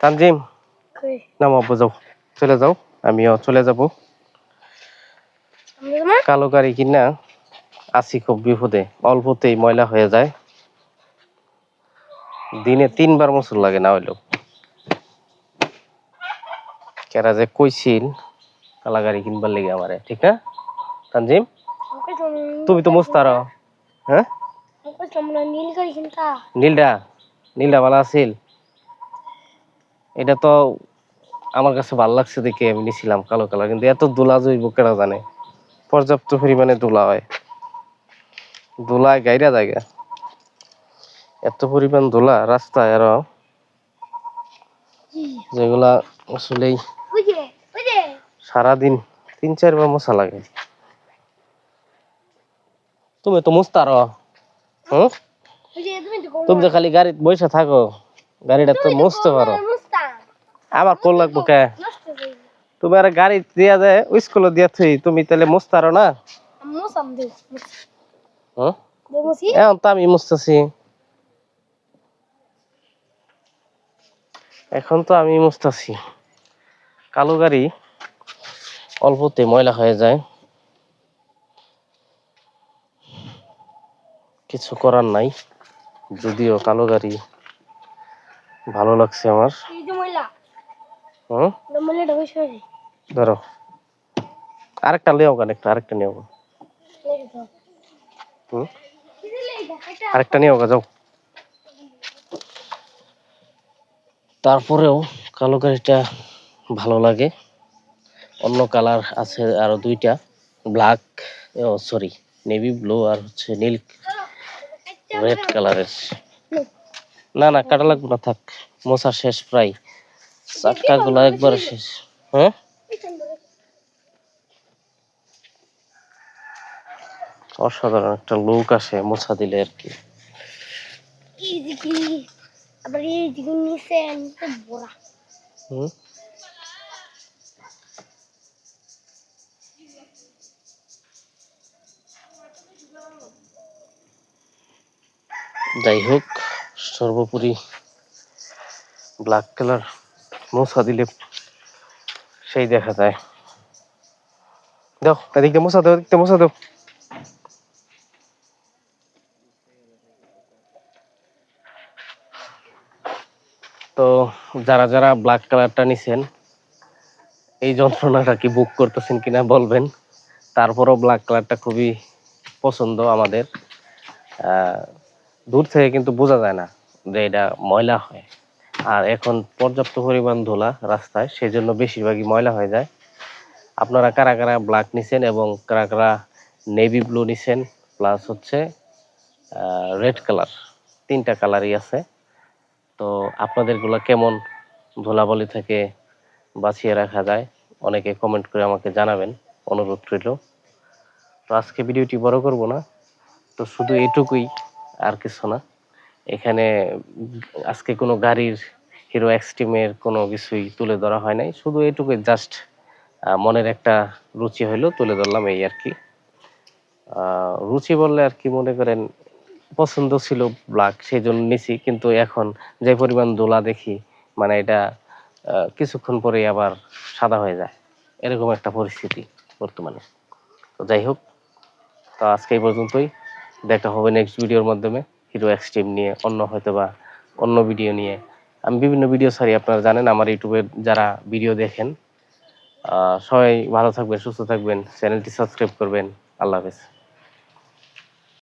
তানজিম নাম আব্বু যাও। চলে যাও আমিও চলে যাব। কালো গাড়ি কিনা আসি খুব বিপদে অল্পতেই ময়লা হয়ে যায়। দিনে তিনবার মুসুর লাগে না হইলেও। কেরা যে কইছিল কালা গাড়ি কিনবার লেগে আমারে ঠিক না? তানজিম তুমি তো মুস্তার। হ্যাঁ? নীল গাড়ি কিনতা? নীলডা নীলডা ভালো আছিল? এটা তো আমার কাছে ভালো লাগছে দেখে আমি নিছিলাম কালো কালার কিন্তু এত দোলা জৈব কেরা জানে? পর্যাপ্ত পরিমাণে দোলা হয়। দোলায় গাইরা জায়গা। এত পরিমাণ দোলা রাস্তায় আরও। যেগুলা আসলেই সারাদিন তিন চারবার মশা লাগে। তুমি তো মুস্তার হুম? ওই যে তুমি তো তুমি তো খালি গাড়ি বসে থাকো। গাড়িটা তো মুছতে পারো। আমার কোল লাগবো কে? হয়ে তুমি আর গাড়ি দিয়া যায় স্কুলে দিয়া থুই, তুমি তাহলে মুছতারো না? মুসি এখন তো আমি মুছতেছি। এখন তো আমি মুছতেছি। কালো গাড়ি অল্পতে ময়লা হয়ে যায়। কিছু করার নাই, যদিও কালো গাড়ি ভালো লাগছে আমার। হুম? ধরো। আরেকটা লেও গান একটা আরেকটা দাও হুম? আরেকটা গা যাও। তারপরেও কালো গাড়িটা ভালো লাগে। অন্য কালার আছে আরও দুইটা। ব্ল্যাক ও সরি নেভি ব্লু আর হচ্ছে নীল রেড কালারের। না না কাটা লাগবে না থাক। মোছা শেষ প্রায়। চাক্কা গুলা একবার শেষ। হ্যাঁ? অসাধারণ একটা লোক আসে মোছা দিলে আর কি। আবার এই নিচে বড়া হুম? যাই হোক সর্বোপরি ব্ল্যাক কালার মোছা দিলে সেই দেখা যায়। দাও, এদিক দিয়ে মোছা দাও, এদিক দিয়ে মোছা দাও। তো যারা যারা ব্ল্যাক কালারটা নিছেন, এই যন্ত্রণাটা কি বুক করতেছেন কিনা বলবেন। তারপরও ব্ল্যাক কালারটা খুবই পছন্দ আমাদের। দূর থেকে কিন্তু বোঝা যায় না যে এটা ময়লা হয়। আর এখন পর্যাপ্ত পরিমাণ ধুলা রাস্তায় সেই জন্য বেশিরভাগই ময়লা হয়ে যায়। আপনারা কারা কারা ব্ল্যাক নিছেন এবং কারা কারা নেভি ব্লু নিছেন প্লাস হচ্ছে রেড কালার তিনটা কালারই আছে। তো আপনাদেরগুলো কেমন ধুলাবলি থেকে বাঁচিয়ে রাখা যায়, অনেকে কমেন্ট করে আমাকে জানাবেন, অনুরোধ রইল। তো আজকে ভিডিওটি বড় করব না, তো শুধু এটুকুই, আর কিছু না। এখানে আজকে কোনো গাড়ির হিরো এক্সট্রিমের কোনো কিছুই তুলে ধরা হয় নাই। শুধু এটুকুই জাস্ট মনের একটা রুচি হইল তুলে ধরলাম এই আর কি। রুচি বললে আর কি মনে করেন, পছন্দ ছিল ব্ল্যাক সেই জন্য নিছি। কিন্তু এখন যে পরিমাণ দোলা দেখি মানে এটা কিছুক্ষণ পরেই আবার সাদা হয়ে যায়। এরকম একটা পরিস্থিতি বর্তমানে। তো যাই হোক, তো আজকে এই পর্যন্তই। দেখা হবে নেক্সট ভিডিওর মাধ্যমে। হিরো এক্সট্রিম নিয়ে, অন্য হয়তো বা অন্য ভিডিও নিয়ে। আমি বিভিন্ন ভিডিও ছাড়ি, আপনারা জানেন আমার ইউটিউবে যারা ভিডিও দেখেন সবাই ভালো থাকবেন, সুস্থ থাকবেন, চ্যানেলটি সাবস্ক্রাইব করবেন। আল্লাহ হাফেজ।